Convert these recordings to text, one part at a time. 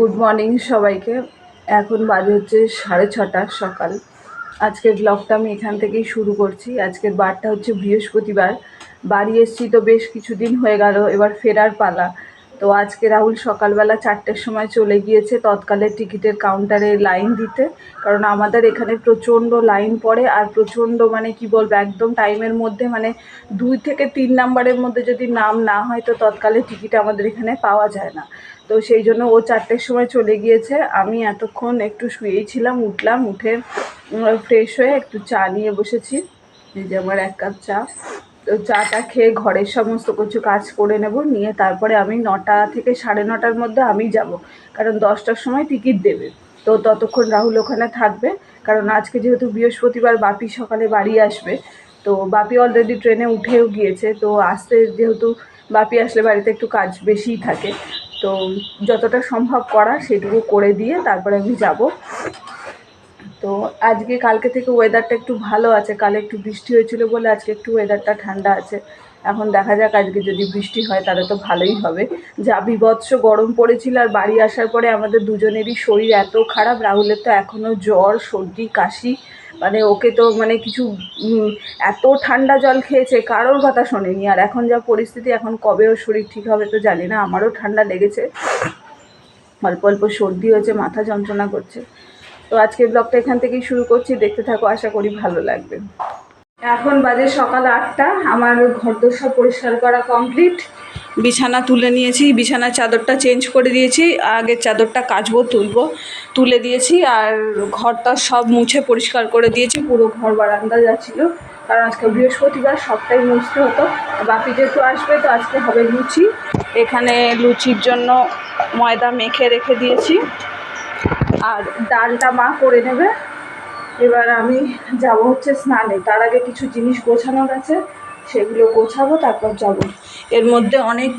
Good morning সবাইকে। এখন বাজে হচ্ছে সাড়ে ছটা সকাল। আজকের ব্লগটা আমি এখান থেকেই শুরু করছি। আজকের বারটা হচ্ছে বৃহস্পতিবার। বাড়ি এসেছি তো বেশ কিছুদিন হয়ে গেল, এবার ফেরার পালা। তো আজকে রাহুল সকালবেলা চারটের সময় চলে গিয়েছে তৎকালের টিকিটের কাউন্টারে লাইন দিতে। কারণ আমাদের এখানে প্রচণ্ড লাইন পড়ে আর প্রচণ্ড মানে কি বলব, একদম টাইমের মধ্যে মানে দুই থেকে তিন নাম্বারের মধ্যে যদি নাম না হয় তো তৎকালের টিকিট আমাদের এখানে পাওয়া যায় না। তো সেই জন্য ও চারটের সময় চলে গিয়েছে। আমি এতক্ষণ একটু শুয়েই ছিলাম, উঠলাম, উঠে ফ্রেশ হয়ে একটু চা নিয়ে বসেছি। এই যে আমার এক কাপ চা। তো চাটা খেয়ে ঘরের সমস্ত কিছু কাজ করে নেব, নিয়ে তারপরে আমি নটা থেকে সাড়ে নটার মধ্যে আমি যাব। কারণ দশটার সময় টিকিট দেবে। তো ততক্ষণ রাহুল ওখানে থাকবে। কারণ আজকে যেহেতু বৃহস্পতিবার বাপি সকালে বাড়ি আসবে, তো বাপি অলরেডি ট্রেনে উঠেও গিয়েছে। তো আসতে যেহেতু বাপি আসলে বাড়িতে একটু কাজ বেশিই থাকে। তো যতটা সম্ভব করা সেটুকু করে দিয়ে তারপরে আমি যাব। তো আজকে, কালকে থেকে ওয়েদারটা একটু ভালো আছে। কালে একটু বৃষ্টি হয়েছিল বলে আজকে একটু ওয়েদারটা ঠান্ডা আছে। এখন দেখা যাক, আজকে যদি বৃষ্টি হয় তাহলে তো ভালোই হবে। যা বিভৎস গরম পড়েছিল আর বাড়ি আসার পরে আমাদের দুজনেরই শরীর এত খারাপ, রাহুলের তো এখনও জ্বর, সর্দি, কাশি মানে ওকে তো মানে কিছু এত ঠান্ডা জল খেয়েছে, কারোর কথা শোনেনি। আর এখন যা পরিস্থিতি, এখন কবে ওর শরীর ঠিক হবে তো জানি না। আমারও ঠান্ডা লেগেছে। অল্প অল্প সর্দি হয়েছে, মাথা যন্ত্রণা করছে। তো আজকের ব্লগটা এখান থেকেই শুরু করছি। দেখতে থাকো, আশা করি ভালো লাগবে। এখন বাজে সকাল আটটা। আমার ঘরদোর সব পরিষ্কার করা কমপ্লিট বিছানা তুলে নিয়েছি। বিছানার চাদরটা চেঞ্জ করে দিয়েছি। আগের চাদরটা কাচবো, তুলবো, তুলে দিয়েছি। আর ঘরটা সব মুছে পরিষ্কার করে দিয়েছি। পুরো ঘর বারান্দা যাচ্ছিল। কারণ আজকে বৃহস্পতিবার, সবটাই মুছতে হতো। বাপি যেহেতু আসবে, তো আজকে হবে লুচি। এখানে লুচির জন্য ময়দা মেখে রেখে দিয়েছি। আর ডালটা মা করে নেবে। এবার আমি যাব হচ্ছে স্নানে। তার আগে কিছু জিনিস গোছানোর আছে, সেগুলো গোছাবো, তারপর যাব। এর মধ্যে অনেক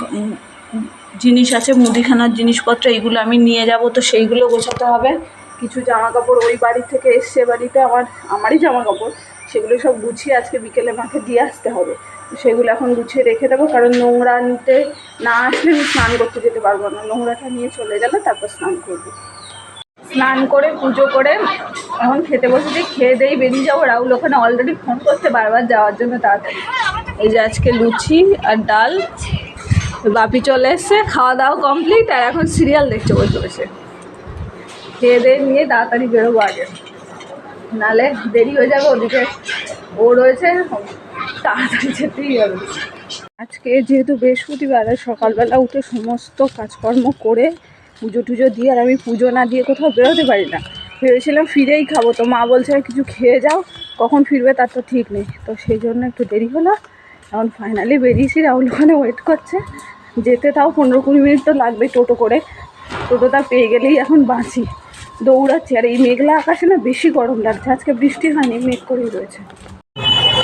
জিনিস আছে, মুদিখানার জিনিসপত্র এইগুলো আমি নিয়ে যাব, তো সেইগুলো গোছাতে হবে। কিছু জামা কাপড় ওই বাড়ি থেকে এসছে বাড়িতে, আমার, আমারই জামা কাপড় সেগুলো সব গুছিয়ে আজকে বিকেলে মাকে দিয়ে আসতে হবে। সেগুলো এখন গুছিয়ে রেখে দেবো, কারণ নোংরা নিতে না আসলে আমি স্নান করতে যেতে পারব না। নোংরাটা নিয়ে চলে গেলে তারপর স্নান করব। স্নান করে, পুজো করে, এখন খেতে বসেছি খেয়ে দেই বেরিয়ে যাব। রাহুল ওখানে অলরেডি ফোন করছে বারবার যাওয়ার জন্য তাড়াতাড়ি। এই যে আজকে লুচি আর ডাল। বাপি চলে এসছে, খাওয়া দাওয়া কমপ্লিট আর এখন সিরিয়াল দেখতে বসে বসে। খেয়ে দিয়ে নিয়ে তাড়াতাড়ি বেরোবো আগে। নালে দেরি হয়ে যাবে, ওদিকে ও রয়েছে, তাড়াতাড়ি যেতেই হবে। আজকে যেহেতু বৃহস্পতিবার সকালবেলা উঠে সমস্ত কাজকর্ম করে পুজো টুজো দিয়ে আর আমি পুজো না দিয়ে কোথাও বেরোতে পারি না। ভেবেছিলাম ফিরেই খাব। তো মা বলছে কিছু খেয়ে যাও। কখন ফিরবে তার তো ঠিক নেই। তো সেই জন্য একটু দেরি হলো। এখন ফাইনালি বেরিয়েছি। রাহুল ওখানে ওয়েট করছে। যেতে তাও পনেরো কুড়ি মিনিট তো লাগবে টোটো করে। টোটোটা পেয়ে গেলেই এখন বাঁচি। দৌড়াচ্ছি। আর এই মেঘলা আকাশে না বেশি গরম লাগছে। আজকে বৃষ্টি হয়নি, মেঘ করেই রয়েছে।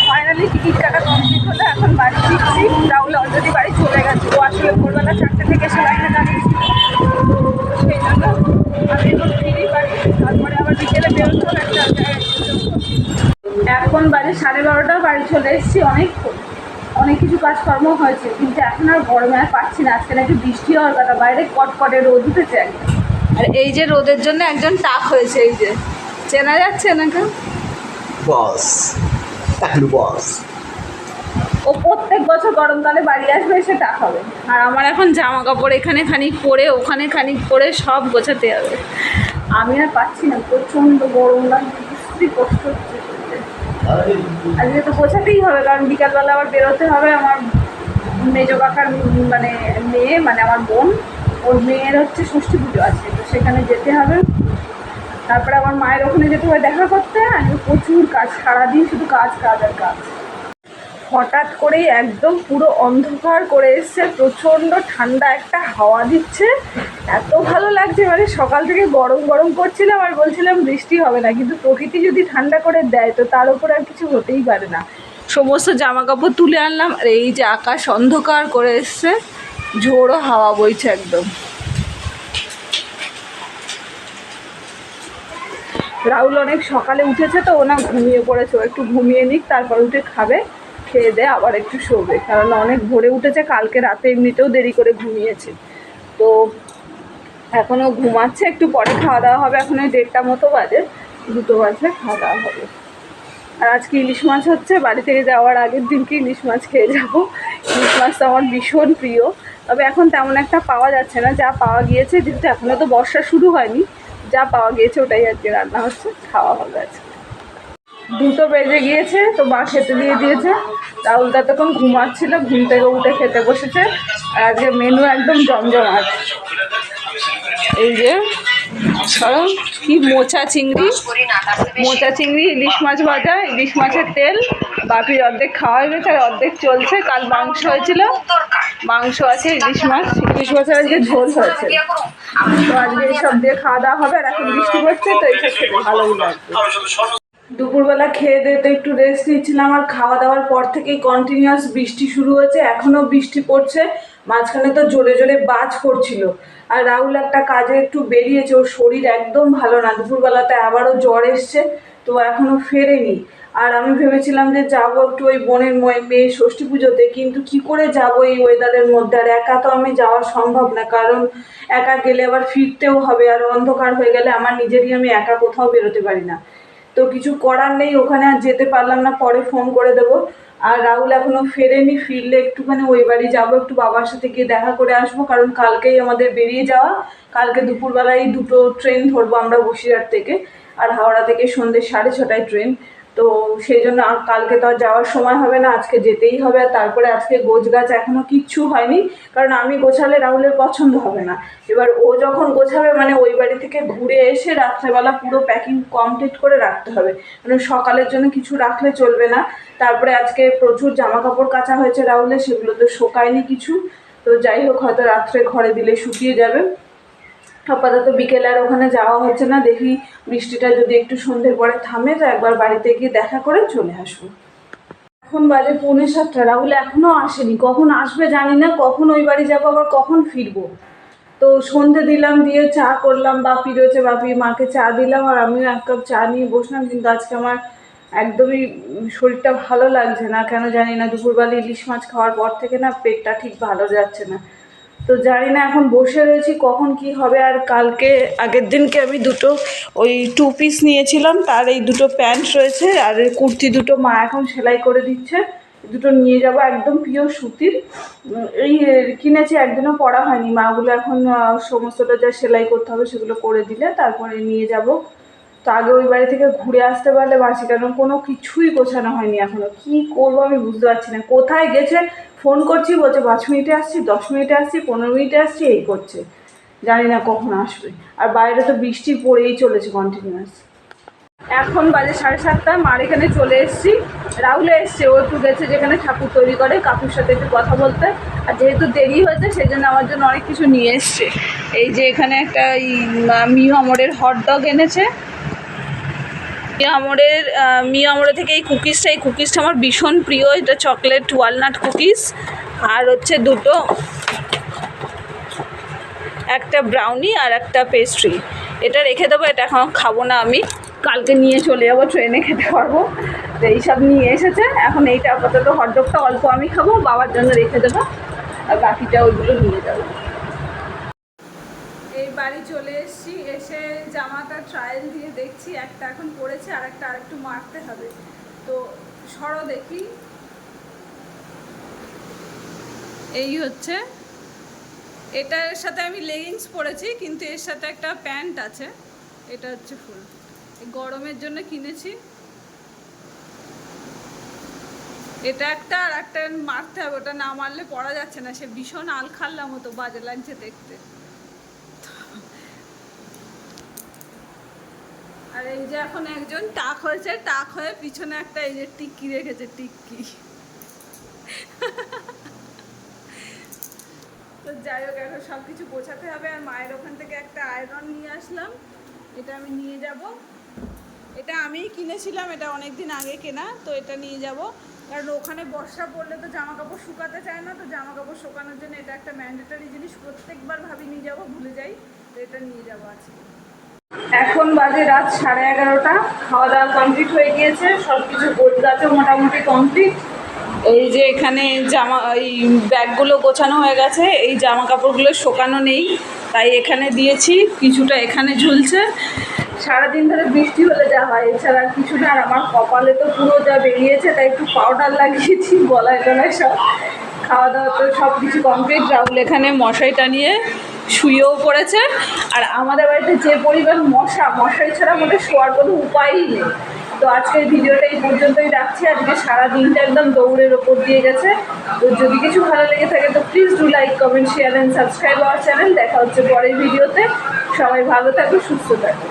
ফাইনালি টিকিট কাটা কমপ্লিট হলো। এখন বাড়ি ফিরছি। রাহুল অলরেডি বাড়ি চলে গেছে। ও আসলে ভোরবেলা চারটে থেকে এসে লাইনে দাঁড়িয়েছিল সেই জন্য আমি এখন ফিরি তারপরে আবার বিকেলে বেরোতে একটা এখন বাজে সাড়ে বারোটা বাড়ি চলে এসেছি অনেক অনেক কিছু কাজকর্ম হয়েছে কিন্তু এখন আর গরমে আর পাচ্ছি না। আজকে নাকি বৃষ্টি হওয়ার কথা বাইরে কটকটে রোদ উঠেছে। একদম আর এই যে রোদের জন্য একজন টাক হয়েছে এই যে। চেনা যাচ্ছে নাকি বস টাকলু বস। ও প্রত্যেক বছর গরমকালে বাড়ি আসবে এসে টাক হবে আর আমার এখন জামা কাপড় এখানে খানিক পরে ওখানে খানিক পরে সব গোছাতে হবে। আমি আর পাচ্ছি না প্রচণ্ড গরম লাগছে খুবই কষ্ট হচ্ছে আজকে তো গোছাতেই হবে কারণ বিকালবেলা আবার বেরোতে হবে আমার মেজো কাকার মানে মেয়ে মানে আমার বোন। ওর মেয়ের হচ্ছে ষষ্ঠী পুজো আছে তো সেখানে যেতে হবে। তারপরে আমার মায়ের ওখানে যেতে হবে দেখা করতে। আর প্রচুর কাজ সারাদিন শুধু কাজ কাজ আর কাজ। হঠাৎ করেই একদম পুরো অন্ধকার করে এসছে, প্রচণ্ড ঠান্ডা একটা হাওয়া দিচ্ছে। এত ভালো লাগছে মানে সকাল থেকে গরম গরম করছিলাম আর বলছিলাম বৃষ্টি হবে না, কিন্তু প্রকৃতি যদি ঠান্ডা করে দেয়, তো তার উপর আর কিছু হতেই পারে না। সমস্ত জামা কাপড় তুলে আনলাম, আর এই যে আকাশ অন্ধকার করে এসছে, ঝোড়ো হাওয়া বইছে একদম। রাহুল অনেক সকালে উঠেছে তো ওনা ঘুমিয়ে পড়েছে একটু ঘুমিয়ে নিক, তারপর উঠে খাবে। খেয়ে দিয়ে আবার একটু শোবে। কারণ অনেক ভোরে উঠেছে, কালকে রাতে এমনিতেও দেরি করে ঘুমিয়েছে। তো এখনও ঘুমাচ্ছে, একটু পরে খাওয়া দাওয়া হবে, এখন ওই দেড়টা মতো বাজে, দুটো বাজে খাওয়া দাওয়া হবে। আর আজকে ইলিশ মাছ হচ্ছে, বাড়ি থেকে যাওয়ার আগের দিনকে ইলিশ মাছ খেয়ে যাব। ইলিশ মাছটা আমার ভীষণ প্রিয়। তবে এখন তেমন একটা পাওয়া যাচ্ছে না, যা পাওয়া গিয়েছে, যেহেতু এখনও তো বর্ষা শুরু হয়নি, যা পাওয়া গিয়েছে ওটাই আজকে রান্না হচ্ছে, খাওয়া হবে আজকে। দুটো বেজে গিয়েছে, তো মা খেতে দিয়ে দিয়েছে। রাহুল দা তখন ঘুমাচ্ছিল, ঘুম থেকে উঠে খেতে বসেছে। আর আজকে মেনু একদম জমজমাট। এই যে ধরো কি মোচা চিংড়ি? মোচা চিংড়ি, ইলিশ মাছ ভাজা, ইলিশ মাছের তেল। বাপির অর্ধেক খাওয়া হয়ে গেছে, আর অর্ধেক চলছে। কাল মাংস হয়েছিল। মাংস আছে, ইলিশ মাছ। ইলিশ মাছের আজকে ঝোল হয়েছে। তো আজকে এইসব দিয়ে খাওয়া দাওয়া হবে, আর এখন বৃষ্টি পড়ছে, তো এইসব খেতে ভালোই লাগবে। দুপুরবেলা খেয়ে দিয়ে তো একটু রেস্ট নিচ্ছিলাম আর খাওয়া দাওয়ার পর থেকেই কন্টিনিউয়াস বৃষ্টি শুরু হয়েছে। এখনও বৃষ্টি পড়ছে, মাঝখানে তো জোরে জোরে বাজ পড়ছিল। আর রাহুল একটা কাজে একটু বেরিয়েছে, ওর শরীর একদম ভালো না। দুপুরবেলাতে আবারও জ্বর এসছে, তো এখনও ফেরেনি। আর আমি ভেবেছিলাম যে যাব একটু ওই বোনের মেয়ে ষষ্ঠী পুজোতে, কিন্তু কি করে যাব এই ওয়েদারের মধ্যে? আর একা তো আমি যাওয়া সম্ভব না, কারণ একা গেলে আবার ফিরতেও হবে। আর অন্ধকার হয়ে গেলে আমার নিজেরই আমি একা কোথাও বেরোতে পারি না। তো কিছু করার নেই, ওখানে আর যেতে পারলাম না, পরে ফোন করে দেবো। আর রাহুল এখনও ফেরেনি, ফিরলে একটুখানি ওই বাড়ি যাব, একটু বাবার সাথে গিয়ে দেখা করে আসব, কারণ কালকেই আমাদের বেরিয়ে যাওয়া। কালকে দুপুরবেলায় দুটো ট্রেন ধরবো আমরা বসিরহাট থেকে, আর হাওড়া থেকে সন্ধ্যে সাড়ে ছটায় ট্রেন তো সেই জন্য কালকে তো আর যাওয়ার সময় হবে না, আজকে যেতেই হবে আর তারপরে আজকে গোছ গাছ এখনও কিচ্ছু হয়নি, কারণ আমি গোছালে রাহুলের পছন্দ হবে না। এবার ও যখন গোছাবে মানে ওই বাড়ি থেকে ঘুরে এসে রাত্রেবেলা পুরো প্যাকিং কমপ্লিট করে রাখতে হবে। মানে সকালের জন্য কিছু রাখলে চলবে না। তারপরে আজকে প্রচুর জামা কাপড় কাচা হয়েছে রাহুলের, সেগুলো তো শোকায়নি কিছু। তো যাই হোক, হয়তো রাত্রে ঘরে দিলে শুকিয়ে যাবে। আপাতত বিকেলে আর ওখানে যাওয়া হচ্ছে না, দেখি বৃষ্টিটা যদি একটু সন্ধ্যের পরে থামে তো একবার বাড়িতে গিয়ে দেখা করে চলে আসব। এখন বাজে পৌনে সাতটা, রাহুল এখনও আসেনি, কখন আসবে জানি না, কখন ওই বাড়ি যাব, আবার কখন ফিরবো। তো সন্ধে দিলাম, দিয়ে চা করলাম, বাপি রয়েছে, বাপি মাকে চা দিলাম, আর আমিও এক কাপ চা নিয়ে বসলাম, কিন্তু আজকে আমার একদমই শরীরটা ভালো লাগছে না, কেন জানি না, দুপুরবেলা ইলিশ মাছ খাওয়ার পর থেকে না পেটটা ঠিক ভালো যাচ্ছে না। তো জানি না এখন বসে রয়েছি, কখন কি হবে আর কালকে, আগের দিনকে আমি দুটো ওই টু পিস নিয়েছিলাম, তার এই দুটো প্যান্ট রয়েছে আর কুর্তি দুটো মা এখন সেলাই করে দিচ্ছে। দুটো নিয়ে যাব একদম প্রিয় সুতির। এই কিনেছি, একদিনও পড়া হয়নি। মাগুলো এখন সমস্তটা যা সেলাই করতে হবে সেগুলো করে দিলে তারপরে নিয়ে যাব। তো আগে ওই বাড়ি থেকে ঘুরে আসতে পারলে বাসি কেন কোনো কিছুই গোছানো হয়নি এখনও। কি করব আমি বুঝতে পারছি না। কোথায় গেছে? ফোন করছি, বলছে, পাঁচ মিনিটে আসছি, দশ মিনিটে আসছি, পনেরো মিনিটে আসছি, এই করছে। জানি না কখন আসবে। আর বাইরে তো বৃষ্টি পড়েই চলেছে কন্টিনিউয়াস এখন বাজে সাড়ে সাতটা, মার এখানে চলে এসেছি। রাহুলে এসছে, ও একটু গেছে যেখানে ঠাকুর তৈরি করে, কাকুর সাথে একটু কথা বলতে। আর যেহেতু দেরি হয়েছে সেই জন্য আমার জন্য অনেক কিছু নিয়ে এসছে। এই যে এখানে একটা মিও আমরের হট ডগ এনেছে। মিয়া আমরের আহ, মিয়া আমরে থেকে এই কুকিজটা এই কুকিজটা আমার ভীষণ প্রিয়। এটা চকলেট ওয়ালনাট কুকিজ আর হচ্ছে দুটো একটা ব্রাউনি আর একটা পেস্ট্রি এটা রেখে দেবো এটা এখন খাব না আমি। কালকে নিয়ে চলে যাব ট্রেনে খেতে পারব। তো এইসব নিয়ে এসেছে। এখন এইটা আপাতত হটডগটা অল্প আমি খাব বাবার জন্য রেখে দেবো। আর বাকিটা ওইগুলো নিয়ে যাব এই বাড়ি চলে এসেছি এসে জামাটা ট্রায়াল দিয়ে দেখছি, একটা এখন পড়েছে আর একটা আরেকটু মারতে হবে। তো সরো দেখি। এই হচ্ছে। এটার সাথে আমি লেগিংস পরেছি, কিন্তু এর সাথে একটা প্যান্ট আছে। এটা হচ্ছে ফুল। গরমের জন্য কিনেছি। এটা একটা আর একটা মারতে হবে, ওটা না মারলে পরা যাচ্ছে না। সে ভীষণ আলখাল্লা মতো বাজে লাগছে দেখতে। আর এই যে এখন একজন টাক হয়েছে, টাক হয়ে পিছনে একটা এই যে টিক্কি রেখেছে, টিক্কি। তো যাই হোক, এখন সব কিছু গোছাতে হবে আর মায়ের ওখান থেকে একটা আয়রন নিয়ে আসলাম। এটা আমি নিয়ে যাব। এটা আমিই কিনেছিলাম, এটা অনেক দিন আগে কেনা, তো এটা নিয়ে যাব। কারণ ওখানে বর্ষা পড়লে তো জামা কাপড় শুকাতে চায় না, তো জামা কাপড় শুকানোর জন্য এটা একটা ম্যান্ডেটরি জিনিস। প্রত্যেকবার ভাবি নিয়ে যাব, ভুলে যাই, তো এটা নিয়ে যাব আজকে। এখন বাজে রাত সাড়ে এগারোটা খাওয়া দাওয়া কমপ্লিট হয়ে গিয়েছে সব কিছু গোছ গাছও মোটামুটি কমপ্লিট এই যে এখানে জামা, এই ব্যাগগুলো গোছানো হয়ে গেছে, এই জামা কাপড়গুলো শোকানো নেই, তাই এখানে দিয়েছি, কিছুটা এখানে ঝুলছে। সারাদিন ধরে বৃষ্টি হলে যা হয়, এছাড়া আর কিছু না আর আমার কপালে তো পুরো যা বেরিয়েছে, তাই একটু পাউডার লাগিয়েছি গলায় টলায় সব। খাওয়া দাওয়া তো সব কিছু কমপ্লিট রাহুল এখানে মশারি টানিয়ে শুয়েও পড়েছে। আর আমাদের বাড়িতে যে পরিমাণ মশা, মশারি ছাড়া আমাদের শোয়ার কোনো উপায়ই নেই। তো আজকের ভিডিওটা এই পর্যন্তই রাখছি। আজকে সারা দিনটা একদম দৌড়ের ওপর দিয়ে গেছে। তো যদি কিছু ভালো লেগে থাকে, তো please do like comment share and subscribe our channel দেখা হচ্ছে পরের ভিডিওতে। সবাই ভালো থাকো, সুস্থ থাকো।